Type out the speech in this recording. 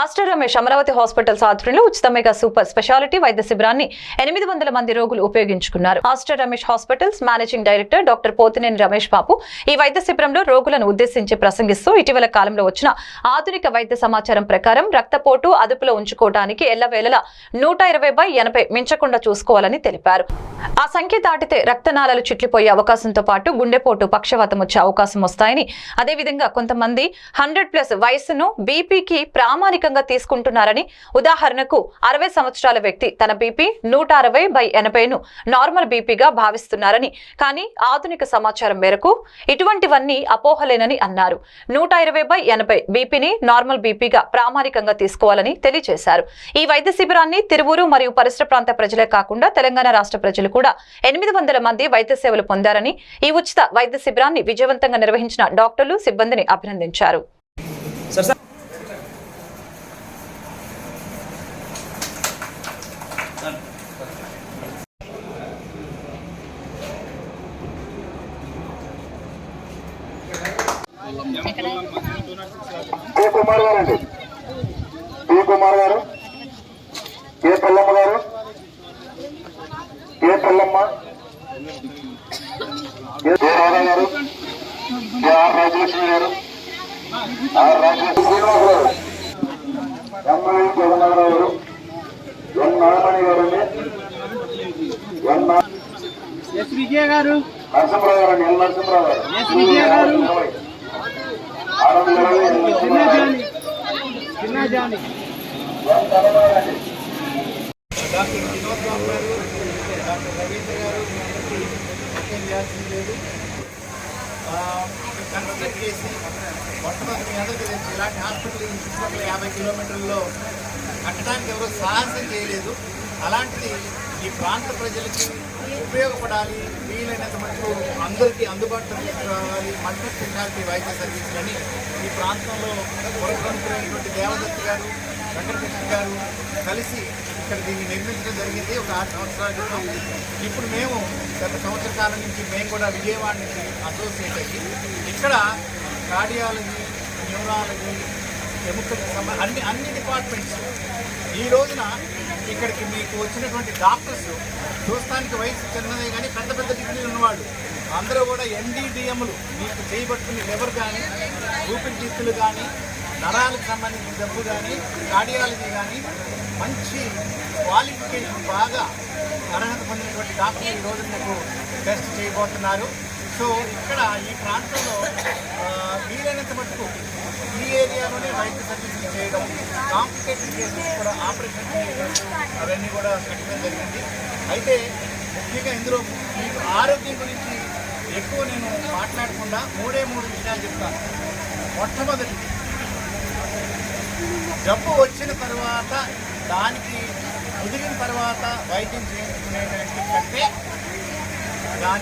Aster Ramesh Amaravati hospitals ఆధ్వర్యంలో ఉచిత mega super speciality వైద్య శిబిరాన్ని ఎనిమిది వందల మంది రోగులు ఉపయోగించుకున్నారు. Aster Ramesh hospitals managing director doctor Pothineni Ramesh Babu ఈ వైద్య శిబిరంలో రోగులను ఉద్దేశించి ప్రసంగిస్తూ ఇటీవల కాలంలో వచ్చిన ఆధునిక వైద్య సమాచారం ప్రకారం రక్తపోటు అదుపులో ఉంచుకోవడానికి ఎల్లవేళలా నూట ఇరవై బై ఎనభై మించకుండా చూసుకోవాలని తెలిపారు. ఆ సంఖ్య దాటితే రక్తనాళాలు చిట్లిపోయే అవకాశంతో పాటు గుండెపోటు పక్షవాతం వచ్చే అవకాశం వస్తాయని. అదేవిధంగా కొంతమంది హండ్రెడ్ ప్లస్ వయసును బీపీకి ప్రామాణిక ప్రామాణికంగా తీసుకుంటున్నారని ఉదాహరణకు అరవై సంవత్సరాల వ్యక్తి తన బీపీ నూట అరవై బై ఎనభైను నార్మల్ బీపీగా భావిస్తున్నారని కానీ ఆధునిక సమాచారం మేరకు ఇటువంటివన్నీ అపోహలేనని అన్నారు. నూట ఇరవై బై ఎనభై బీపీని నార్మల్ బీపీగా ప్రామాణికంగా తీసుకోవాలని తెలియజేశారు. ఈ వైద్య శిబిరాన్ని తిరువురు మరియు పరిసర ప్రాంత ప్రజలే కాకుండా తెలంగాణ రాష్ట్ర ప్రజలు కూడా ఎనిమిది వందల మంది వైద్య సేవలు పొందారని ఈ ఉచిత వైద్య శిబిరాన్ని విజయవంతంగా నిర్వహించిన డాక్టర్లు సిబ్బందిని అభినందించారు. కే కుమార్ గారు అండి కే కుమార్ గారు. కే పల్లమ్మ గారు. కే పల్లమ్మ కే రాధా గారు. కే ఆర్ రాజలక్ష్మి గారు. ఆర్ రాజలక్ష్మి శ్రీనివాస్ గారు. ఎమ్మెల్యే జగన్నాథరావు గారు. ఎన్ నాగమణి గారు ఎన్ నరసింహరావు గారు ఎన్ నరసింహరావు గారు ఎస్ విజయ గారు. ఆరు వందల ఇరవై చిన్న జాని చిన్న డాక్టర్ వినోద్ బాబు గారు డాక్టర్ రవీంద్ర గారు మీ అందరికీ పరిచయం చేయాల్సింది లేదు కన్స్ట్రక్ట్ చేసి మొట్టమొదటి మీ అందరికీ ఇలాంటి హాస్పిటల్ చుట్టుపక్కల యాభై కిలోమీటర్లలో కట్టడానికి ఎవరో సాహసం చేయలేదు అలాంటిది ఈ ప్రాంత ప్రజలకి ఉపయోగపడాలి వీలైనంత మటుకు అందరికీ అందుబాటులో తీసుకురావాలి మల్టీ స్పెషాలిటీ వైద్య సర్వీసులని ఈ ప్రాంతంలో కొనుక్కునేటువంటి దేవదత్తి గారు వెంకటకృష్ణ గారు కలిసి ఇక్కడ దీన్ని నిర్మించడం జరిగింది. ఒక ఆరు సంవత్సరాల క్రితం. ఇప్పుడు మేము గత సంవత్సర కాలం నుంచి మేము కూడా విజయవాడ నుంచి అసోసియేట్ అయ్యి ఇక్కడ కార్డియాలజీ న్యూరాలజీ ఎముకలకి అన్ని అన్ని డిపార్ట్మెంట్స్ ఈ రోజున ఇక్కడికి మీకు వచ్చినటువంటి డాక్టర్స్ చూస్తానికి వయసు చిన్నదే కానీ పెద్ద పెద్ద డిగ్రీలు ఉన్నవాళ్ళు. అందరూ కూడా ఎన్డీడిఎంలు. మీకు చేయబట్టుకునే లివర్ కానీ ఊపిరితిత్తులు కానీ నరాలకు సంబంధించిన జబ్బు కానీ కార్డియాలజీ కానీ మంచి క్వాలిఫికేషన్ బాగా అర్హత పొందినటువంటి డాక్టర్లు ఈ రోజు మీకు టెస్ట్ చేయబోతున్నారు. సో ఇక్కడ ఈ ప్రాంతంలో వీలైనంత మటుకు ఈ ఏరియాలోనే వైద్య సర్వీసులు చేయడం కాంప్లికేటెడ్ కేసెస్ కూడా ఆపరేషన్ అవన్నీ కూడా పెట్టడం జరిగింది. అయితే ముఖ్యంగా ఇందులో మీకు ఆరోగ్యం గురించి ఎక్కువ నేను మాట్లాడకుండా మూడే మూడు విషయాలు చెప్తాను. మొట్టమొదటి జబ్బు వచ్చిన తర్వాత దానికి ముదిరిన తర్వాత వైద్యం చేయించుకునేటువంటి కంటే